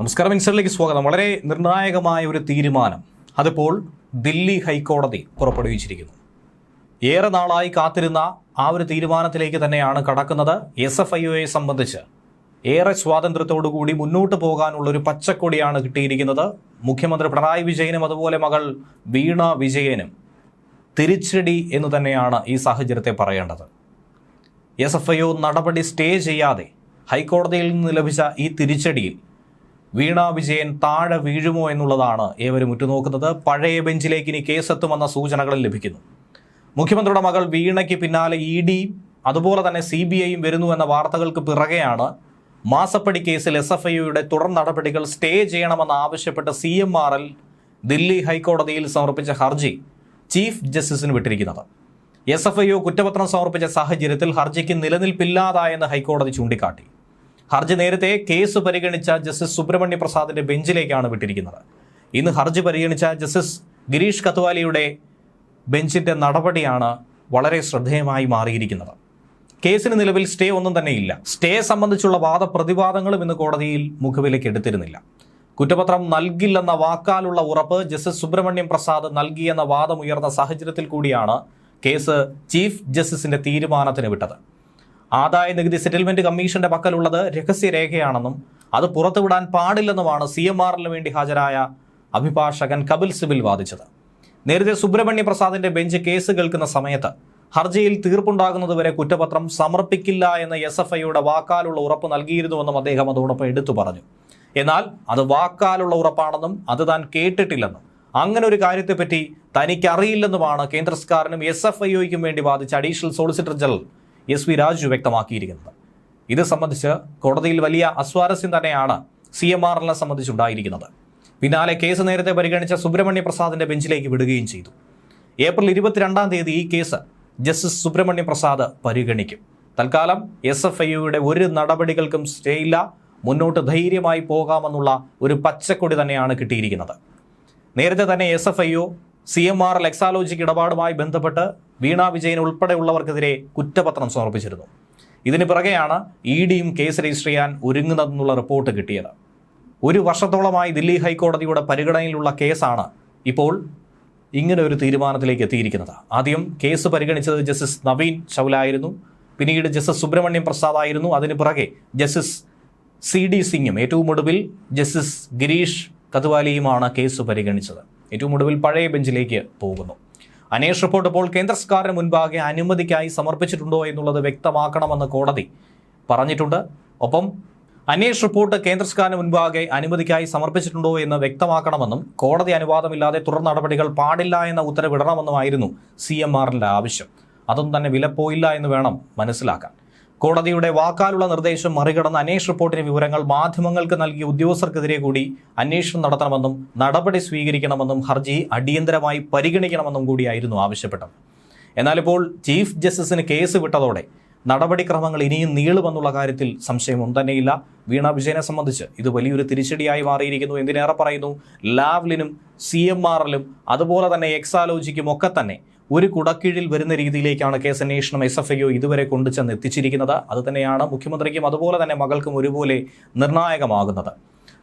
നമസ്കാരം മിൻസറിലേക്ക് സ്വാഗതം. വളരെ നിർണായകമായ ഒരു തീരുമാനം അതിപ്പോൾ ദില്ലി ഹൈക്കോടതി പുറപ്പെടുവിച്ചിരിക്കുന്നു. ഏറെ നാളായി കാത്തിരുന്ന ആ ഒരു തീരുമാനത്തിലേക്ക് തന്നെയാണ് കടക്കുന്നത് എസ് എഫ് ഐ ഒയെ സംബന്ധിച്ച്. ഏറെ സ്വാതന്ത്ര്യത്തോടുകൂടി മുന്നോട്ട് പോകാനുള്ള ഒരു പച്ചക്കൊടിയാണ് കിട്ടിയിരിക്കുന്നത് മുഖ്യമന്ത്രി പിണറായി വിജയനും അതുപോലെ മകൾ വീണ വിജയനും. തിരിച്ചടി എന്ന് തന്നെയാണ് ഈ സാഹചര്യത്തെ പറയേണ്ടത്. എസ് എഫ് ഐ ഒ നടപടി സ്റ്റേ ചെയ്യാതെ ഹൈക്കോടതിയിൽ നിന്ന് ലഭിച്ച ഈ തിരിച്ചടിയിൽ വീണ വിജയൻ താഴെ വീഴുമോ എന്നുള്ളതാണ് ഏവരും ഉറ്റുനോക്കുന്നത്. പഴയ ബെഞ്ചിലേക്ക് ഇനി കേസെത്തുമെന്ന സൂചനകൾ ലഭിക്കുന്നു. മുഖ്യമന്ത്രിയുടെ മകൾ വീണയ്ക്ക് പിന്നാലെ ഇ ഡിയും അതുപോലെ തന്നെ സി ബി ഐയും വരുന്നു എന്ന വാർത്തകൾക്ക് പിറകെയാണ് മാസപ്പടി കേസിൽ എസ് എഫ് ഐയുടെ തുടർ നടപടികൾ സ്റ്റേ ചെയ്യണമെന്ന് ആവശ്യപ്പെട്ട് C M R L Delhi ഹൈക്കോടതിയിൽ സമർപ്പിച്ച ഹർജി ചീഫ് ജസ്റ്റിസിന് വിട്ടിരിക്കുന്നത്. എസ് എഫ് ഐ കുറ്റപത്രം സമർപ്പിച്ച സാഹചര്യത്തിൽ ഹർജിക്ക് നിലനിൽപ്പില്ലാതായെന്ന് ഹൈക്കോടതി ചൂണ്ടിക്കാട്ടി. ഹർജി നേരത്തെ കേസ് പരിഗണിച്ച ജസ്റ്റിസ് സുബ്രഹ്മണ്യ പ്രസാദിന്റെ ബെഞ്ചിലേക്കാണ് വിട്ടിരിക്കുന്നത്. ഇന്ന് ഹർജി പരിഗണിച്ച ജസ്റ്റിസ് ഗിരീഷ് കത്വാലിയുടെ ബെഞ്ചിന്റെ നടപടിയാണ് വളരെ ശ്രദ്ധേയമായി മാറിയിരിക്കുന്നത്. കേസിന് നിലവിൽ സ്റ്റേ ഒന്നും തന്നെയില്ല. സ്റ്റേ സംബന്ധിച്ചുള്ള വാദപ്രതിവാദങ്ങളും ഇന്ന് കോടതിയിൽ മുഖവിലേക്ക് എടുത്തിരുന്നില്ല. കുറ്റപത്രം നൽകില്ലെന്ന വാക്കാലുള്ള ഉറപ്പ് ജസ്റ്റിസ് സുബ്രഹ്മണ്യം പ്രസാദ് നൽകിയെന്ന വാദമുയർന്ന സാഹചര്യത്തിൽ കൂടിയാണ് കേസ് ചീഫ് ജസ്റ്റിസിന്റെ തീരുമാനത്തിന് വിട്ടത്. ആദായ നികുതി സെറ്റിൽമെന്റ് കമ്മീഷന്റെ പക്കലുള്ളത് രഹസ്യരേഖയാണെന്നും അത് പുറത്തുവിടാൻ പാടില്ലെന്നുമാണ് സി എം ആറിന് വേണ്ടി ഹാജരായ അഭിഭാഷകൻ കപിൽ സിബിൽ വാദിച്ചത്. നേരത്തെ സുബ്രഹ്മണ്യ പ്രസാദിന്റെ ബെഞ്ച് കേസ് കേൾക്കുന്ന സമയത്ത് ഹർജിയിൽ തീർപ്പുണ്ടാകുന്നതുവരെ കുറ്റപത്രം സമർപ്പിക്കില്ല എന്ന എസ് എഫ് ഐയുടെ വാക്കാലുള്ള ഉറപ്പ് നൽകിയിരുന്നുവെന്നും അദ്ദേഹം അതോടൊപ്പം എടുത്തു പറഞ്ഞു. എന്നാൽ അത് വാക്കാലുള്ള ഉറപ്പാണെന്നും അത് താൻ കേട്ടിട്ടില്ലെന്നും അങ്ങനെ ഒരു കാര്യത്തെപ്പറ്റി തനിക്കറിയില്ലെന്നുമാണ് കേന്ദ്ര സർക്കാരിനും എസ് എഫ് ഐ ഒയ്ക്കും വേണ്ടി വാദിച്ച additional solicitor general S V Raju വ്യക്തമാക്കിയിരിക്കുന്നത്. ഇത് സംബന്ധിച്ച് കോടതിയിൽ വലിയ അസ്വാരസ്യം തന്നെയാണ് സി എം ആർ എല്ലിനെ സംബന്ധിച്ചുണ്ടായിരിക്കുന്നത്. പിന്നാലെ കേസ് നേരത്തെ പരിഗണിച്ച സുബ്രഹ്മണ്യ പ്രസാദിന്റെ ബെഞ്ചിലേക്ക് വിടുകയും ചെയ്തു. ഏപ്രിൽ ഇരുപത്തിരണ്ടാം തീയതി ഈ കേസ് ജസ്റ്റിസ് സുബ്രഹ്മണ്യ പ്രസാദ് പരിഗണിക്കും. തൽക്കാലം എസ് എഫ് ഐയുടെ ഒരു നടപടികൾക്കും സ്റ്റേ ഇല്ല മുന്നോട്ട് ധൈര്യമായി പോകാമെന്നുള്ള ഒരു പച്ചക്കൊടി തന്നെയാണ് കിട്ടിയിരിക്കുന്നത്. നേരത്തെ തന്നെ S F I O C M R Exalogic ഇടപാടുമായി ബന്ധപ്പെട്ട് വീണ വിജയൻ ഉൾപ്പെടെയുള്ളവർക്കെതിരെ കുറ്റപത്രം സമർപ്പിച്ചിരുന്നു. ഇതിന് പിറകെയാണ് ഇ ഡിയും കേസ് രജിസ്റ്റർ ചെയ്യാൻ ഒരുങ്ങുന്നതെന്നുള്ള റിപ്പോർട്ട് കിട്ടിയത്. ഒരു വർഷത്തോളമായി ദില്ലി ഹൈക്കോടതിയുടെ പരിഗണനയിലുള്ള കേസാണ് ഇപ്പോൾ ഇങ്ങനെ ഒരു തീരുമാനത്തിലേക്ക് എത്തിയിരിക്കുന്നത്. ആദ്യം കേസ് പരിഗണിച്ചത് ജസ്റ്റിസ് നവീൻ ചൗലായിരുന്നു. പിന്നീട് ജസ്റ്റിസ് സുബ്രഹ്മണ്യം പ്രസാദ് ആയിരുന്നു അതിന് പിറകെ ജസ്റ്റിസ് സി ഡി സിംഗും ഏറ്റവും ഒടുവിൽ ജസ്റ്റിസ് ഗിരീഷ് കതുവാലിയുമാണ് കേസ് പരിഗണിച്ചത്. ഏറ്റവും ഒടുവിൽ പഴയ ബെഞ്ചിലേക്ക് പോകുന്നു. അന്വേഷണ റിപ്പോർട്ട് ഇപ്പോൾ കേന്ദ്ര സർക്കാരിന് മുൻപാകെ അനുമതിക്കായി സമർപ്പിച്ചിട്ടുണ്ടോ എന്നുള്ളത് വ്യക്തമാക്കണമെന്ന് കോടതി പറഞ്ഞിട്ടുണ്ട്. ഒപ്പം അന്വേഷണ റിപ്പോർട്ട് കേന്ദ്ര സർക്കാരിന് മുൻപാകെ അനുമതിക്കായി സമർപ്പിച്ചിട്ടുണ്ടോ എന്ന് വ്യക്തമാക്കണമെന്നും കോടതി അനുവാദമില്ലാതെ തുടർ നടപടികൾ പാടില്ല എന്ന ഉത്തരവിടണമെന്നുമായിരുന്നു സി എം ആവശ്യം. അതൊന്നും തന്നെ വിലപ്പോയില്ല എന്ന് വേണം മനസ്സിലാക്കാൻ. കോടതിയുടെ വാക്കാലുള്ള നിർദ്ദേശം മറികടന്ന് അന്വേഷണ റിപ്പോർട്ടിന്റെ വിവരങ്ങൾ മാധ്യമങ്ങൾക്ക് നൽകിയ ഉദ്യോഗസ്ഥർക്കെതിരെ കൂടി അന്വേഷണം നടത്തണമെന്നും നടപടി സ്വീകരിക്കണമെന്നും ഹർജി അടിയന്തരമായി പരിഗണിക്കണമെന്നും കൂടിയായിരുന്നു ആവശ്യപ്പെട്ടത്. എന്നാൽ ഇപ്പോൾ ചീഫ് ജസ്റ്റിസിന് കേസ് വിട്ടതോടെ നടപടിക്രമങ്ങൾ ഇനിയും നീളുമെന്നുള്ള കാര്യത്തിൽ സംശയമൊന്നും തന്നെയില്ല. വീണ വിജയനെ സംബന്ധിച്ച് ഇത് വലിയൊരു തിരിച്ചടിയായി മാറിയിരിക്കുന്നു. എന്തിനേറെ പറയുന്നു? ലാവ്ലിനും സി എം ആറിലും അതുപോലെ തന്നെ എക്സാലോജിക്കും ഒക്കെ തന്നെ ഒരു കുടക്കീഴിൽ വരുന്ന രീതിയിലേക്കാണ് കേസ് അന്വേഷണം എസ് എഫ് ഐ ഇതുവരെ കൊണ്ടുചെന്ന് എത്തിച്ചിരിക്കുന്നത്. അതുതന്നെയാണ് മുഖ്യമന്ത്രിക്കും അതുപോലെ തന്നെ മകൾക്കും ഒരുപോലെ നിർണായകമാകുന്നത്.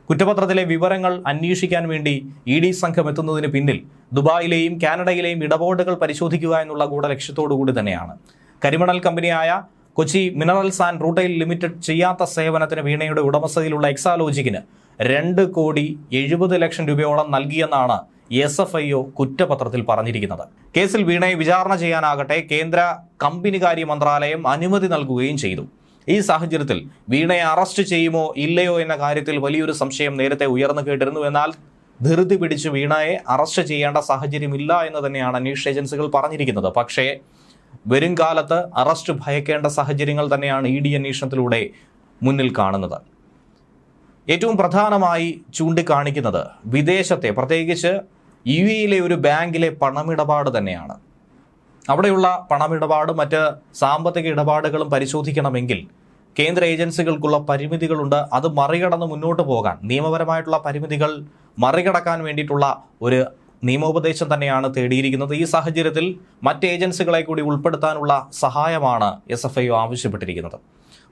കുറ്റപത്രത്തിലെ വിവരങ്ങൾ അന്വേഷിക്കാൻ വേണ്ടി ഇ ഡി സംഘം എത്തുന്നതിന് പിന്നിൽ ദുബായിലെയും കാനഡയിലെയും ഇടപാടുകൾ പരിശോധിക്കുക എന്നുള്ള ഗൂഢലക്ഷ്യത്തോടു കൂടി തന്നെയാണ്. കരിമണൽ കമ്പനിയായ Kochi minerals and rutile limited ചെയ്യാത്ത സേവനത്തിന് വീണയുടെ ഉടമസ്ഥതയിലുള്ള എക്സാലോജിക്കിന് രണ്ട് കോടി എഴുപത് ലക്ഷം രൂപയോളം നൽകിയെന്നാണ് എസ് എഫ് ഐ ഒ കുറ്റപത്രത്തിൽ പറഞ്ഞിരിക്കുന്നത്. കേസിൽ വീണയെ വിചാരണ ചെയ്യാനാകട്ടെ കേന്ദ്ര കമ്പനികാര്യ മന്ത്രാലയം അനുമതി നൽകുകയും ചെയ്തു. ഈ സാഹചര്യത്തിൽ വീണയെ അറസ്റ്റ് ചെയ്യുമോ ഇല്ലയോ എന്ന കാര്യത്തിൽ വലിയൊരു സംശയം നേരത്തെ ഉയർന്നു കേട്ടിരുന്നു. എന്നാൽ ധൃതി പിടിച്ച് വീണയെ അറസ്റ്റ് ചെയ്യേണ്ട സാഹചര്യമില്ല എന്ന് തന്നെയാണ് അന്വേഷണ ഏജൻസികൾ പറഞ്ഞിരിക്കുന്നത്. പക്ഷേ വരും കാലത്ത് അറസ്റ്റ് ഭയക്കേണ്ട സാഹചര്യങ്ങൾ തന്നെയാണ് ഇ ഡി അന്വേഷണത്തിലൂടെ മുന്നിൽ കാണുന്നത്. ഏറ്റവും പ്രധാനമായി ചൂണ്ടിക്കാണിക്കുന്നത് വിദേശത്തെ. പ്രത്യേകിച്ച് യു എയിലെ ഒരു ബാങ്കിലെ പണമിടപാട് തന്നെയാണ്. അവിടെയുള്ള പണമിടപാട് മറ്റ് സാമ്പത്തിക ഇടപാടുകളും പരിശോധിക്കണമെങ്കിൽ കേന്ദ്ര ഏജൻസികൾക്കുള്ള പരിമിതികളുണ്ട്. അത് മറികടന്ന് മുന്നോട്ട് പോകാൻ നിയമപരമായിട്ടുള്ള പരിമിതികൾ മറികടക്കാൻ വേണ്ടിയിട്ടുള്ള ഒരു നിയമോപദേശം തന്നെയാണ് തേടിയിരിക്കുന്നത്. ഈ സാഹചര്യത്തിൽ മറ്റ് ഏജൻസികളെ കൂടി ഉൾപ്പെടുത്താനുള്ള സഹായമാണ് എസ് ആവശ്യപ്പെട്ടിരിക്കുന്നത്.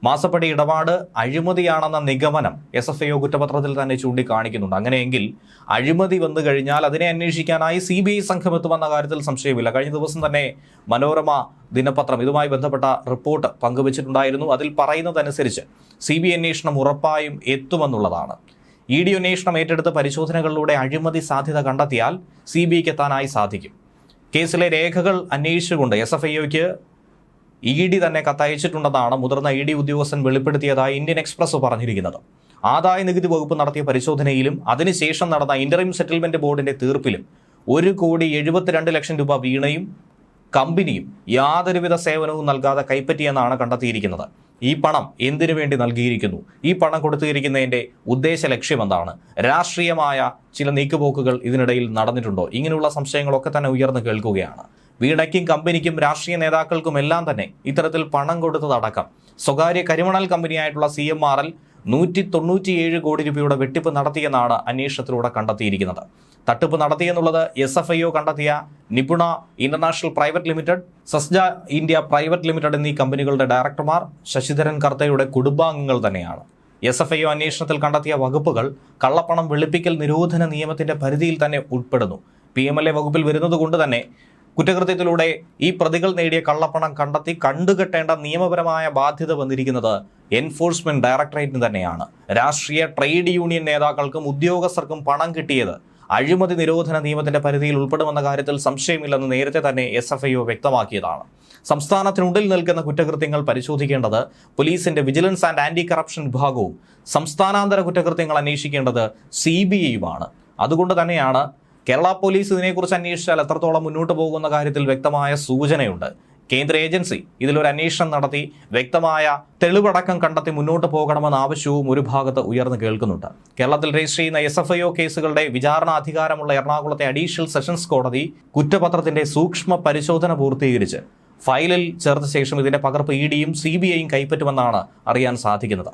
മാസപ്പടി ഇടപാട് അഴിമതിയാണെന്ന നിഗമനം എസ് എഫ് ഐ കുറ്റപത്രത്തിൽ തന്നെ ചൂണ്ടിക്കാണിക്കുന്നുണ്ട്. അങ്ങനെയെങ്കിൽ അഴിമതി വന്നു കഴിഞ്ഞാൽ അതിനെ അന്വേഷിക്കാനായി സി ബി ഐ സംഘം എത്തുമെന്ന കാര്യത്തിൽ സംശയമില്ല. കഴിഞ്ഞ ദിവസം തന്നെ മനോരമ ദിനപത്രം ഇതുമായി ബന്ധപ്പെട്ട റിപ്പോർട്ട് പങ്കുവച്ചിട്ടുണ്ടായിരുന്നു. അതിൽ പറയുന്നതനുസരിച്ച് സി ബി ഐ അന്വേഷണം ഉറപ്പായും എത്തുമെന്നുള്ളതാണ്. ഇ ഡി അന്വേഷണം ഏറ്റെടുത്ത പരിശോധനകളിലൂടെ അഴിമതി സാധ്യത കണ്ടെത്തിയാൽ സി ബി ഐക്ക് എത്താനായി സാധിക്കും. കേസിലെ രേഖകൾ അന്വേഷിച്ചുകൊണ്ട് എസ് എഫ് ഐഒക്ക് ഇ ഡി തന്നെ കത്തയച്ചിട്ടുണ്ടെന്നാണ് മുതിർന്ന ഇ ഡി ഉദ്യോഗസ്ഥൻ വെളിപ്പെടുത്തിയതായി ഇന്ത്യൻ എക്സ്പ്രസ് പറഞ്ഞിരിക്കുന്നത്. ആദായ നികുതി വകുപ്പ് നടത്തിയ പരിശോധനയിലും അതിനുശേഷം നടന്ന ഇന്റർവ്യൂ സെറ്റിൽമെന്റ് ബോർഡിന്റെ തീർപ്പിലും ഒരു കോടി എഴുപത്തിരണ്ട് ലക്ഷം രൂപ വീണയും കമ്പനിയും യാതൊരുവിധ സേവനവും നൽകാതെ കൈപ്പറ്റിയെന്നാണ് കണ്ടെത്തിയിരിക്കുന്നത്. ഈ പണം എന്തിനു വേണ്ടി നൽകിയിരിക്കുന്നു? ഈ പണം കൊടുത്തിരിക്കുന്നതിന്റെ ഉദ്ദേശ ലക്ഷ്യം എന്താണ്? രാഷ്ട്രീയമായ ചില നീക്കുപോക്കുകൾ ഇതിനിടയിൽ നടന്നിട്ടുണ്ടോ? ഇങ്ങനെയുള്ള സംശയങ്ങളൊക്കെ തന്നെ ഉയർന്നു കേൾക്കുകയാണ്. വീണയ്ക്കും കമ്പനിക്കും രാഷ്ട്രീയ നേതാക്കൾക്കും എല്ലാം തന്നെ ഇത്തരത്തിൽ പണം കൊടുത്തതടക്കം സ്വകാര്യ കരിമണൽ കമ്പനിയായിട്ടുള്ള സി എം ആർ എൽ നൂറ്റി തൊണ്ണൂറ്റിയേഴ് കോടി രൂപയുടെ വെട്ടിപ്പ് നടത്തിയെന്നാണ് അന്വേഷണത്തിലൂടെ കണ്ടെത്തിയിരിക്കുന്നത്. തട്ടിപ്പ് നടത്തിയെന്നുള്ളത് എസ് എഫ് ഐ ഒ കണ്ടെത്തിയ Nipuna international private limited സസ്ജ India private limited എന്നീ കമ്പനികളുടെ ഡയറക്ടർമാർ ശശിധരൻ കർത്തയുടെ കുടുംബാംഗങ്ങൾ തന്നെയാണ്. എസ് എഫ് ഐ ഒ അന്വേഷണത്തിൽ കണ്ടെത്തിയ വകുപ്പുകൾ കള്ളപ്പണം വെളുപ്പിക്കൽ നിരോധന നിയമത്തിന്റെ പരിധിയിൽ തന്നെ ഉൾപ്പെടുന്നു. പി എം എൽ എ വകുപ്പിൽ വരുന്നതുകൊണ്ട് തന്നെ കുറ്റകൃത്യത്തിലൂടെ ഈ പ്രതികൾ നേടിയ കള്ളപ്പണം കണ്ടെത്തി കണ്ടുകെട്ടേണ്ട നിയമപരമായ ബാധ്യത വന്നിരിക്കുന്നത് എൻഫോഴ്സ്മെന്റ് ഡയറക്ടറേറ്റിന് തന്നെയാണ്. രാഷ്ട്രീയ ട്രേഡ് യൂണിയൻ നേതാക്കൾക്കും ഉദ്യോഗസ്ഥർക്കും പണം കിട്ടിയത് അഴിമതി നിരോധന നിയമത്തിന്റെ പരിധിയിൽ ഉൾപ്പെടുമെന്ന കാര്യത്തിൽ സംശയമില്ലെന്ന് നേരത്തെ തന്നെ എസ് എഫ് ഐ വ്യക്തമാക്കിയതാണ്. സംസ്ഥാനത്തിനുള്ളിൽ നിൽക്കുന്ന കുറ്റകൃത്യങ്ങൾ പരിശോധിക്കേണ്ടത് പോലീസിന്റെ വിജിലൻസ് ആൻഡ് ആന്റി കറപ്ഷൻ വിഭാഗവും സംസ്ഥാനാന്തര കുറ്റകൃത്യങ്ങൾ അന്വേഷിക്കേണ്ടത് സി ബി ഐയുമാണ്. അതുകൊണ്ട് തന്നെയാണ് കേരള പോലീസ് ഇതിനെക്കുറിച്ച് അന്വേഷിച്ചാൽ എത്രത്തോളം മുന്നോട്ട് പോകുന്ന കാര്യത്തിൽ വ്യക്തമായ സൂചനയുണ്ട്. കേന്ദ്ര ഏജൻസി ഇതിലൊരു അന്വേഷണം നടത്തി വ്യക്തമായ തെളിവടക്കം കണ്ടെത്തി മുന്നോട്ട് പോകണമെന്ന ആവശ്യവും ഒരു ഭാഗത്ത് ഉയർന്നു കേൾക്കുന്നുണ്ട്. കേരളത്തിൽ രജിസ്റ്റർ ചെയ്യുന്ന എസ് എഫ് ഐ ഒ കേസുകളുടെ വിചാരണ അധികാരമുള്ള എറണാകുളത്തെ അഡീഷണൽ സെഷൻസ് കോടതി കുറ്റപത്രത്തിന്റെ സൂക്ഷ്മ പരിശോധന പൂർത്തീകരിച്ച് ഫയലിൽ ചേർത്ത ശേഷം ഇതിന്റെ പകർപ്പ് ഇ ഡിയും സി ബി ഐയും കൈപ്പറ്റുമെന്നാണ് അറിയാൻ സാധിക്കുന്നത്.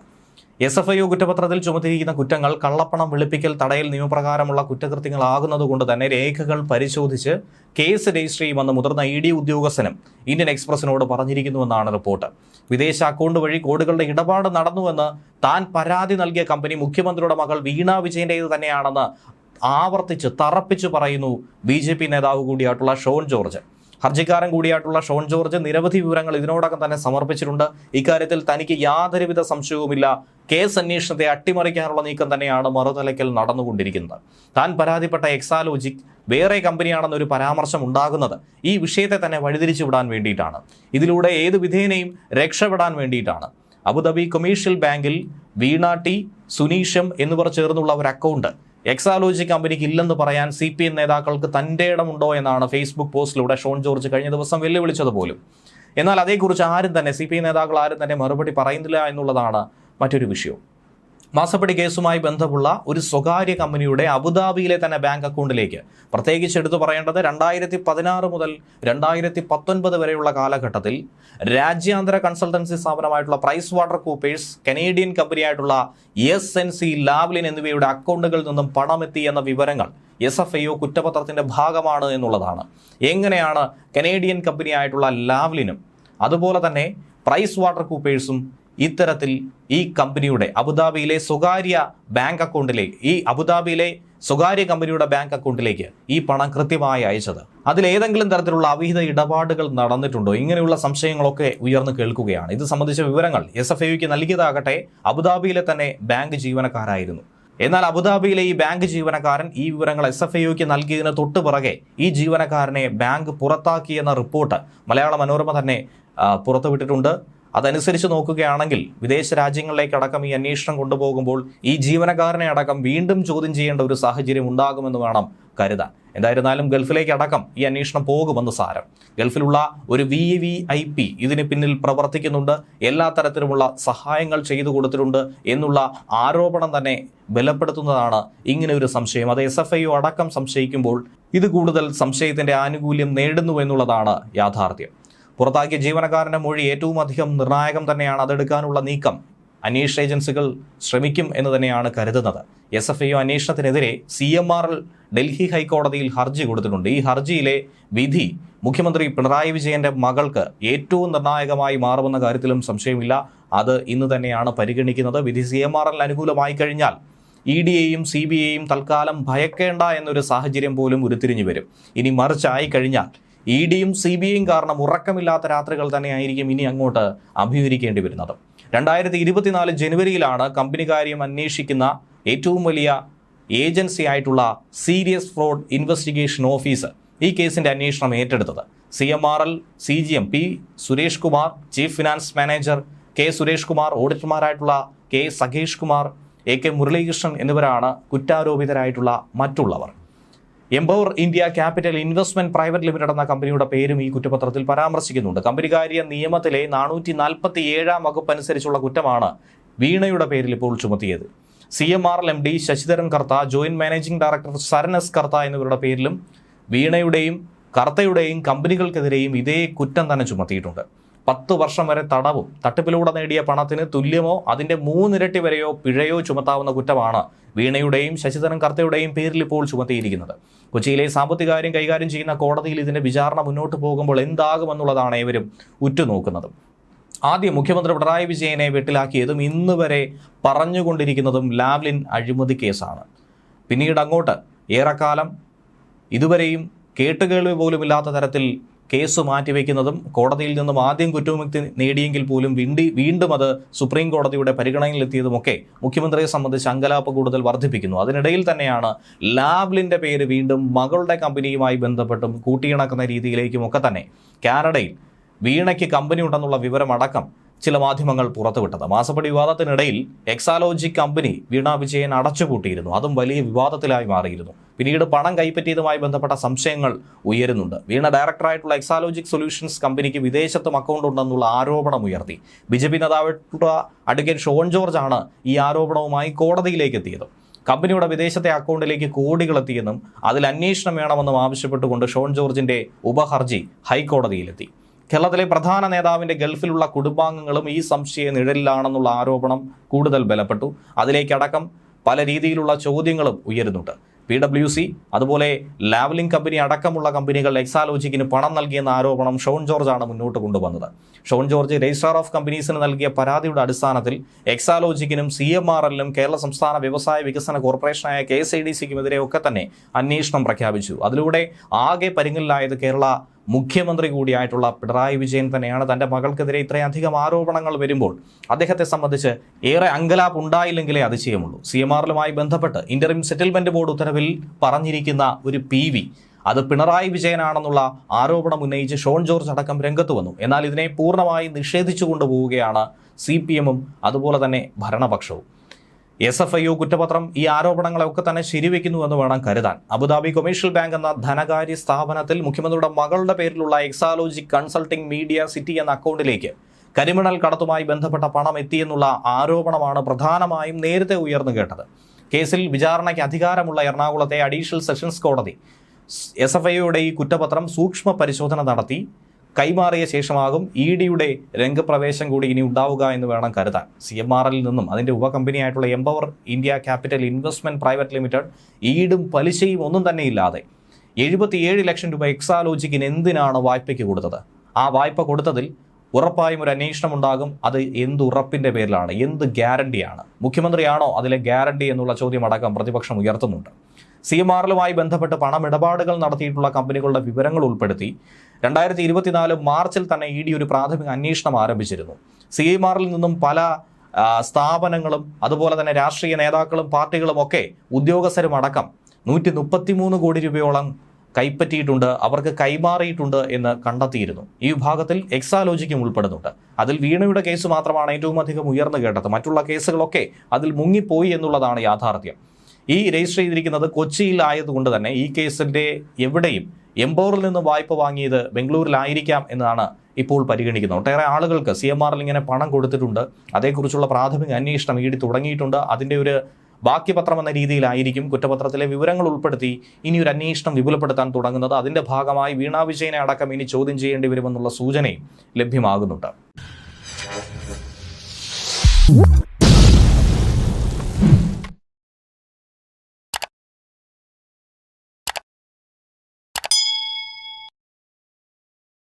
എസ് എഫ് ഐ യു കുറ്റപത്രത്തിൽ ചുമത്തിയിരിക്കുന്ന കുറ്റങ്ങൾ കള്ളപ്പണം വെളുപ്പിക്കൽ തടയൽ നിയമപ്രകാരമുള്ള കുറ്റകൃത്യങ്ങളാകുന്നതുകൊണ്ട് തന്നെ രേഖകൾ പരിശോധിച്ച് കേസ് രജിസ്റ്റർ ചെയ്യുമെന്ന് മുതിർന്ന ഇ ഡി ഉദ്യോഗസ്ഥനും ഇന്ത്യൻ എക്സ്പ്രസിനോട് പറഞ്ഞിരിക്കുന്നുവെന്നാണ് റിപ്പോർട്ട്. വിദേശ അക്കൗണ്ട് വഴി കോടികളുടെ ഇടപാട് നടന്നുവെന്ന് താൻ പരാതി നൽകിയ കമ്പനി മുഖ്യമന്ത്രിയുടെ മകൾ വീണ വിജയന്റേത് തന്നെയാണെന്ന് ആവർത്തിച്ച് തറപ്പിച്ച് പറയുന്നു ബി നേതാവ് കൂടിയായിട്ടുള്ള ഷോൺ ജോർജ്. ഹർജിക്കാരൻ കൂടിയായിട്ടുള്ള ഷോൺ ജോർജ് നിരവധി വിവരങ്ങൾ ഇതിനോടകം തന്നെ സമർപ്പിച്ചിട്ടുണ്ട്. ഇക്കാര്യത്തിൽ തനിക്ക് യാതൊരുവിധ സംശയവുമില്ല. കേസ് അന്വേഷണത്തെ അട്ടിമറിക്കാനുള്ള നീക്കം തന്നെയാണ് മറുതലയ്ക്കൽ നടന്നുകൊണ്ടിരിക്കുന്നത്. താൻ പരാതിപ്പെട്ട എക്സാലോജിക് വേറെ കമ്പനിയാണെന്നൊരു പരാമർശം ഉണ്ടാകുന്നത് ഈ വിഷയത്തെ തന്നെ വഴിതിരിച്ചു വിടാൻ വേണ്ടിയിട്ടാണ്. ഇതിലൂടെ ഏത് വിധേനയും രക്ഷപ്പെടാൻ വേണ്ടിയിട്ടാണ്. അബുദാബി കൊമേഴ്ഷ്യൽ ബാങ്കിൽ വീണ ടി സുനീഷം എന്നിവർ ചേർന്നുള്ള ഒരു അക്കൗണ്ട് എക്സാലോജി കമ്പനിക്ക് ഇല്ലെന്ന് പറയാൻ സി പി എം നേതാക്കൾക്ക് തന്റെ ഇടമുണ്ടോ എന്നാണ് ഫേസ്ബുക്ക് പോസ്റ്റിലൂടെ ഷോൺ ജോർജ് കഴിഞ്ഞ ദിവസം വെല്ലുവിളിച്ചത് പോലും. എന്നാൽ അതേക്കുറിച്ച് ആരും തന്നെ സി പി ഐ നേതാക്കൾ ആരും തന്നെ മറുപടി പറയുന്നില്ല എന്നുള്ളതാണ് മറ്റൊരു വിഷയം. മാസപ്പടി കേസുമായി ബന്ധമുള്ള ഒരു സ്വകാര്യ കമ്പനിയുടെ അബുദാബിയിലെ തന്നെ ബാങ്ക് അക്കൗണ്ടിലേക്ക്. പ്രത്യേകിച്ച് എടുത്തു പറയേണ്ടത് രണ്ടായിരത്തി പതിനാറ് മുതൽ രണ്ടായിരത്തി പത്തൊൻപത് വരെയുള്ള കാലഘട്ടത്തിൽ രാജ്യാന്തര കൺസൾട്ടൻസി സ്ഥാപനമായിട്ടുള്ള പ്രൈസ് വാട്ടർ കൂപ്പേഴ്സ് കനേഡിയൻ കമ്പനിയായിട്ടുള്ള എസ് എൻ സി ലാവ്ലിൻ എന്നിവയുടെ അക്കൗണ്ടുകളിൽ നിന്നും പണമെത്തി എന്ന വിവരങ്ങൾ എസ് എഫ് ഐ ഒ കുറ്റപത്രത്തിന്റെ ഭാഗമാണ് എന്നുള്ളതാണ്. എങ്ങനെയാണ് കനേഡിയൻ കമ്പനിയായിട്ടുള്ള ലാവ്ലിനും അതുപോലെ തന്നെ പ്രൈസ് വാട്ടർ കൂപ്പേഴ്സും ഇത്തരത്തിൽ ഈ കമ്പനിയുടെ അബുദാബിയിലെ സ്വകാര്യ ബാങ്ക് അക്കൗണ്ടിലേക്ക് ഈ അബുദാബിയിലെ സ്വകാര്യ കമ്പനിയുടെ ബാങ്ക് അക്കൗണ്ടിലേക്ക് ഈ പണം കൃത്യമായി അയച്ചത്. അതിലേതെങ്കിലും തരത്തിലുള്ള അവിഹിത ഇടപാടുകൾ നടന്നിട്ടുണ്ടോ? ഇങ്ങനെയുള്ള സംശയങ്ങളൊക്കെ ഉയർന്നു കേൾക്കുകയാണ്. ഇത് സംബന്ധിച്ച വിവരങ്ങൾ എസ് എഫ് ഐക്ക് നൽകിയതാകട്ടെ അബുദാബിയിലെ തന്നെ ബാങ്ക് ജീവനക്കാരായിരുന്നു. എന്നാൽ അബുദാബിയിലെ ഈ ബാങ്ക് ജീവനക്കാരൻ ഈ വിവരങ്ങൾ എസ് എഫ് ഐക്ക് നൽകിയതിന് തൊട്ടു പിറകെ ഈ ജീവനക്കാരനെ ബാങ്ക് പുറത്താക്കിയെന്ന റിപ്പോർട്ട് മലയാള മനോരമ തന്നെ പുറത്തുവിട്ടിട്ടുണ്ട്. അതനുസരിച്ച് നോക്കുകയാണെങ്കിൽ വിദേശ രാജ്യങ്ങളിലേക്കടക്കം ഈ അന്വേഷണം കൊണ്ടുപോകുമ്പോൾ ഈ ജീവനക്കാരനെ അടക്കം വീണ്ടും ചോദ്യം ചെയ്യേണ്ട ഒരു സാഹചര്യം ഉണ്ടാകുമെന്ന് വേണം കരുതാൻ. എന്തായിരുന്നാലും ഗൾഫിലേക്ക് അടക്കം ഈ അന്വേഷണം പോകുമെന്ന് സാരം. ഗൾഫിലുള്ള ഒരു വി വി ഐ പി ഇതിന് പിന്നിൽ പ്രവർത്തിക്കുന്നുണ്ട്. എല്ലാ തരത്തിലുമുള്ള സഹായങ്ങൾ ചെയ്തു കൊടുത്തിട്ടുണ്ട് എന്നുള്ള ആരോപണം തന്നെ ബലപ്പെടുത്തുന്നതാണ് ഇങ്ങനെ ഒരു സംശയം. അത് എസ് എഫ് ഐ അടക്കം സംശയിക്കുമ്പോൾ ഇത് കൂടുതൽ സംശയത്തിന്റെ ആനുകൂല്യം നേടുന്നു എന്നുള്ളതാണ് യാഥാർത്ഥ്യം. പുറത്താക്കിയ ജീവനക്കാരന്റെ മൊഴി ഏറ്റവും അധികം നിർണായകം തന്നെയാണ് അതെടുക്കാനുള്ള നീക്കം. അന്വേഷണ ഏജൻസികൾ ശ്രമിക്കും എന്ന് തന്നെയാണ് കരുതുന്നത്. S F I അന്വേഷണത്തിനെതിരെ C M R L Delhi ഹൈക്കോടതിയിൽ ഹർജി കൊടുത്തിട്ടുണ്ട്. ഈ ഹർജിയിലെ വിധി മുഖ്യമന്ത്രി പിണറായി വിജയന്റെ മകൾക്ക് ഏറ്റവും നിർണായകമായി മാറുമെന്ന കാര്യത്തിലും സംശയമില്ല. അത് ഇന്ന് തന്നെയാണ് പരിഗണിക്കുന്നത്. വിധി സി എം ആർ എൽ അനുകൂലമായി കഴിഞ്ഞാൽ ഇ ഡിയെയും സി ബി ഐയും തൽക്കാലം ഭയക്കേണ്ട എന്നൊരു സാഹചര്യം പോലും ഉരുത്തിരിഞ്ഞു വരും. ഇനി മറിച്ചായി കഴിഞ്ഞാൽ ഇ ഡിയും സി ബി ഐയും കാരണം ഉറക്കമില്ലാത്ത രാത്രികൾ തന്നെയായിരിക്കും ഇനി അങ്ങോട്ട് അഭിമുഖീകരിക്കേണ്ടി വരുന്നത്. രണ്ടായിരത്തി ഇരുപത്തിനാല് ജനുവരിയിലാണ് കമ്പനി കാര്യം അന്വേഷിക്കുന്ന ഏറ്റവും വലിയ ഏജൻസി ആയിട്ടുള്ള സീരിയസ് ഫ്രോഡ് ഇൻവെസ്റ്റിഗേഷൻ ഓഫീസ് ഈ കേസിന്റെ അന്വേഷണം ഏറ്റെടുത്തത്. C M R L C G M P Suresh Kumar chief finance manager K Suresh Kumar ഓഡിറ്റർമാരായിട്ടുള്ള K Sakhesh Kumar A K Muralikrishnan എന്നിവരാണ് കുറ്റാരോപിതരായിട്ടുള്ള മറ്റുള്ളവർ. Empower India Capital Investment Private Limited എന്ന കമ്പനിയുടെ പേരും ഈ കുറ്റപത്രത്തിൽ പരാമർശിക്കുന്നുണ്ട്. കമ്പനികാര്യ നിയമത്തിലെ നാനൂറ്റി നാൽപ്പത്തി ഏഴാം വകുപ്പ് അനുസരിച്ചുള്ള കുറ്റമാണ് വീണയുടെ പേരിൽ ഇപ്പോൾ ചുമത്തിയത്. C M R L M D Sasidharan Kartha joint managing director Saran S Kartha എന്നിവരുടെ പേരിലും വീണയുടെയും കർത്തയുടെയും കമ്പനികൾക്കെതിരെയും ഇതേ കുറ്റം തന്നെ ചുമത്തിയിട്ടുണ്ട്. പത്ത് വർഷം വരെ തടവും തട്ടിപ്പിലൂടെ നേടിയ പണത്തിന് തുല്യമോ അതിന്റെ മൂന്നിരട്ടി വരെയോ പിഴയോ ചുമത്താവുന്ന കുറ്റമാണ് വീണയുടെയും ശശിധരൻ കർത്തയുടെയും പേരിൽ ഇപ്പോൾ ചുമത്തിയിരിക്കുന്നത്. കൊച്ചിയിലെ സാമ്പത്തിക കാര്യം കൈകാര്യം ചെയ്യുന്ന കോടതിയിൽ ഇതിന്റെ വിചാരണ മുന്നോട്ട് പോകുമ്പോൾ എന്താകുമെന്നുള്ളതാണ് ഏവരും ഉറ്റുനോക്കുന്നത്. ആദ്യം മുഖ്യമന്ത്രി പിണറായി വിജയനെ വെട്ടിലാക്കിയതും ഇന്ന് വരെ പറഞ്ഞുകൊണ്ടിരിക്കുന്നതും ലാവ്ലിൻ അഴിമതി കേസാണ്. പിന്നീട് അങ്ങോട്ട് ഏറെക്കാലം ഇതുവരെയും കേട്ടുകേൾവി പോലുമില്ലാത്ത തരത്തിൽ കേസ് മാറ്റിവെക്കുന്നതും കോടതിയിൽ നിന്നും ആദ്യം കുറ്റവിമുക്തി നേടിയെങ്കിൽ പോലും വീണ്ടി വീണ്ടും അത് സുപ്രീം കോടതിയുടെ പരിഗണനയിലെത്തിയതുമൊക്കെ മുഖ്യമന്ത്രിയെ സംബന്ധിച്ച് അങ്കലാപ്പ് കൂടുതൽ വർദ്ധിപ്പിക്കുന്നു. അതിനിടയിൽ തന്നെയാണ് ലാവ്ലിന്റെ പേര് വീണ്ടും മകളുടെ കമ്പനിയുമായി ബന്ധപ്പെട്ടും കൂട്ടിയിണക്കുന്ന രീതിയിലേക്കും ഒക്കെ തന്നെ കാനഡയിൽ വീണയ്ക്ക് കമ്പനി ഉണ്ടെന്നുള്ള വിവരമടക്കം ചില മാധ്യമങ്ങൾ പുറത്തുവിട്ടത്. മാസപ്പടി വിവാദത്തിനിടയിൽ എക്സാലോജി കമ്പനി വീണ വിജയൻ അടച്ചുപൂട്ടിയിരുന്നു. അതും വലിയ വിവാദത്തിലായി മാറിയിരുന്നു. പിന്നീട് പണം കൈപ്പറ്റിയതുമായി ബന്ധപ്പെട്ട സംശയങ്ങൾ ഉയരുന്നുണ്ട്. വീണ ഡയറക്ടറായിട്ടുള്ള എക്സാലോജിക് സൊല്യൂഷൻസ് കമ്പനിക്ക് വിദേശത്തും അക്കൗണ്ട് ഉണ്ടെന്നുള്ള ആരോപണം ഉയർത്തി. ബി ജെ പി നേതാവായിട്ടുള്ള അഡ്വക്കേറ്റ് ഷോൺ ജോർജ് ആണ് ഈ ആരോപണവുമായി കോടതിയിലേക്ക് എത്തിയത് കമ്പനിയുടെ വിദേശത്തെ അക്കൗണ്ടിലേക്ക് കോടികൾ എത്തിയെന്നും അതിൽ അന്വേഷണം വേണമെന്നും ആവശ്യപ്പെട്ടുകൊണ്ട് ഷോൺ ജോർജിന്റെ ഉപഹർജി ഹൈക്കോടതിയിലെത്തി. കേരളത്തിലെ പ്രധാന നേതാവിന്റെ ഗൾഫിലുള്ള കുടുംബാംഗങ്ങളും ഈ സംശയ നിഴലിലാണെന്നുള്ള ആരോപണം കൂടുതൽ ബലപ്പെട്ടു. അതിലേക്കടക്കം പല രീതിയിലുള്ള ചോദ്യങ്ങളും ഉയരുന്നുണ്ട്. പി ഡബ്ല്യു സി അതുപോലെ ലാവലിംഗ് കമ്പനി അടക്കമുള്ള കമ്പനികൾ എക്സാലോജിക്കിന് പണം നൽകിയെന്ന ആരോപണം ഷോൺ ജോർജ് ആണ് മുന്നോട്ട് കൊണ്ടുവന്നത്. ഷോൺ ജോർജ് രജിസ്ട്രാർ ഓഫ് കമ്പനീസിന് നൽകിയ പരാതിയുടെ അടിസ്ഥാനത്തിൽ എക്സാലോജിക്കിനും സി എം ആർ എല്ലിനും കേരള സംസ്ഥാന വ്യവസായ വികസന കോർപ്പറേഷനായ കെ എസ് ഐ ഡി സിക്കുമെതിരെ ഒക്കെ തന്നെ അന്വേഷണം പ്രഖ്യാപിച്ചു. അതിലൂടെ ആകെ പരിങ്ങലിലായത് കേരള മുഖ്യമന്ത്രി കൂടിയായിട്ടുള്ള പിണറായി വിജയൻ തന്നെയാണ് തന്റെ മകൾക്കെതിരെ ഇത്രയധികം ആരോപണങ്ങൾ വരുമ്പോൾ അദ്ദേഹത്തെ സംബന്ധിച്ച് ഏറെ അങ്കലാപ്പ് ഉണ്ടായില്ലെങ്കിലേ അതിശയമുള്ളൂ. സി എം ആറിലുമായി ബന്ധപ്പെട്ട് ഇന്റർവ്യൂ സെറ്റിൽമെന്റ് ബോർഡ് ഉത്തരവിൽ പറഞ്ഞിരിക്കുന്ന ഒരു പി വി അത് പിണറായി വിജയനാണെന്നുള്ള ആരോപണം ഉന്നയിച്ച് ഷോൺ ജോർജ് അടക്കം രംഗത്ത് വന്നു. എന്നാൽ ഇതിനെ പൂർണമായി നിഷേധിച്ചു കൊണ്ടുപോവുകയാണ് സി പി എമ്മും അതുപോലെ തന്നെ ഭരണപക്ഷവും. എസ് എഫ് ഐ യു കുറ്റപത്രം ഈ ആരോപണങ്ങളൊക്കെ തന്നെ ശരിവെക്കുന്നു എന്ന് വേണം കരുതാൻ. അബുദാബി കൊമേഴ്ഷ്യൽ ബാങ്ക് എന്ന ധനകാര്യ സ്ഥാപനത്തിൽ മുഖ്യമന്ത്രിയുടെ മകളുടെ പേരിലുള്ള എക്സാലോജി കൺസൾട്ടിംഗ് മീഡിയ സിറ്റി എന്ന അക്കൗണ്ടിലേക്ക് കരിമിണൽ കടത്തുമായി ബന്ധപ്പെട്ട പണം എത്തിയെന്നുള്ള ആരോപണമാണ് പ്രധാനമായും നേരത്തെ ഉയർന്നു കേട്ടത്. കേസിൽ വിചാരണയ്ക്ക് അധികാരമുള്ള എറണാകുളത്തെ അഡീഷണൽ സെഷൻസ് കോടതി എസ് എഫ് ഐയുടെ ഈ കുറ്റപത്രം സൂക്ഷ്മ പരിശോധന നടത്തി. കൈമാറിയ ശേഷമാകും ഇ ഡിയുടെ രംഗപ്രവേശം കൂടി ഇനി ഉണ്ടാവുക എന്ന് വേണം കരുതാൻ. സി എം ആർ നിന്നും അതിന്റെ ഉപകമ്പനിയായിട്ടുള്ള Empower India Capital Investment Private Limited ഈടും പലിശയും ഒന്നും തന്നെ ഇല്ലാതെ എഴുപത്തിയേഴ് ലക്ഷം രൂപ എക്സാലോജിക്കിന് എന്തിനാണ് വായ്പയ്ക്ക് കൊടുത്തത്? ആ വായ്പ കൊടുത്തതിൽ ഉറപ്പായും ഒരു അന്വേഷണം ഉണ്ടാകും. അത് എന്ത് ഉറപ്പിന്റെ പേരിലാണ്? എന്ത് ഗ്യാരണ്ടിയാണ്? മുഖ്യമന്ത്രിയാണോ അതിലെ ഗ്യാരണ്ടി എന്നുള്ള ചോദ്യം അടക്കം പ്രതിപക്ഷം ഉയർത്തുന്നുണ്ട്. സി എം ആറിലുമായി ബന്ധപ്പെട്ട് പണമിടപാടുകൾ നടത്തിയിട്ടുള്ള കമ്പനികളുടെ വിവരങ്ങൾ ഉൾപ്പെടുത്തി രണ്ടായിരത്തി ഇരുപത്തിനാല് മാർച്ചിൽ തന്നെ ഇ ഡി ഒരു പ്രാഥമിക അന്വേഷണം ആരംഭിച്ചിരുന്നു. സി ഐ മാറിൽ നിന്നും പല സ്ഥാപനങ്ങളും അതുപോലെ തന്നെ രാഷ്ട്രീയ നേതാക്കളും പാർട്ടികളും ഒക്കെ ഉദ്യോഗസ്ഥരും അടക്കം നൂറ്റി മുപ്പത്തിമൂന്ന് കോടി രൂപയോളം കൈപ്പറ്റിയിട്ടുണ്ട് അവർക്ക് കൈമാറിയിട്ടുണ്ട് എന്ന് കണ്ടെത്തിയിരുന്നു. ഈ വിഭാഗത്തിൽ എക്സാലോജിക്കും ഉൾപ്പെടുന്നുണ്ട്. അതിൽ വീണയുടെ കേസ് മാത്രമാണ് ഏറ്റവും അധികം ഉയർന്നു കേട്ടത്. മറ്റുള്ള കേസുകളൊക്കെ അതിൽ മുങ്ങിപ്പോയി എന്നുള്ളതാണ് യാഥാർത്ഥ്യം. ഈ രജിസ്റ്റർ ചെയ്തിരിക്കുന്നത് കൊച്ചിയിൽ ആയതുകൊണ്ട് തന്നെ ഈ കേസിന്റെ എവിടെയും എംപവറിൽ നിന്ന് വായ്പ വാങ്ങിയത് ബംഗളൂരിലായിരിക്കാം എന്നതാണ് ഇപ്പോൾ പരിഗണിക്കുന്നത്. ഒട്ടേറെ ആളുകൾക്ക് സി എം ആറിൽ ഇങ്ങനെ പണം കൊടുത്തിട്ടുണ്ട്. അതേക്കുറിച്ചുള്ള പ്രാഥമിക അന്വേഷണം ഈടി തുടങ്ങിയിട്ടുണ്ട്. അതിന്റെ ഒരു ബാക്കിപത്രം എന്ന രീതിയിലായിരിക്കും കുറ്റപത്രത്തിലെ വിവരങ്ങൾ ഉൾപ്പെടുത്തി ഇനി ഒരു അന്വേഷണം വിപുലപ്പെടുത്താൻ തുടങ്ങുന്നത്. അതിന്റെ ഭാഗമായി വീണാ വിജയനെ അടക്കം ഇനി ചോദ്യം ചെയ്യേണ്ടി വരുമെന്നുള്ള സൂചനയും ലഭ്യമാകുന്നുണ്ട്.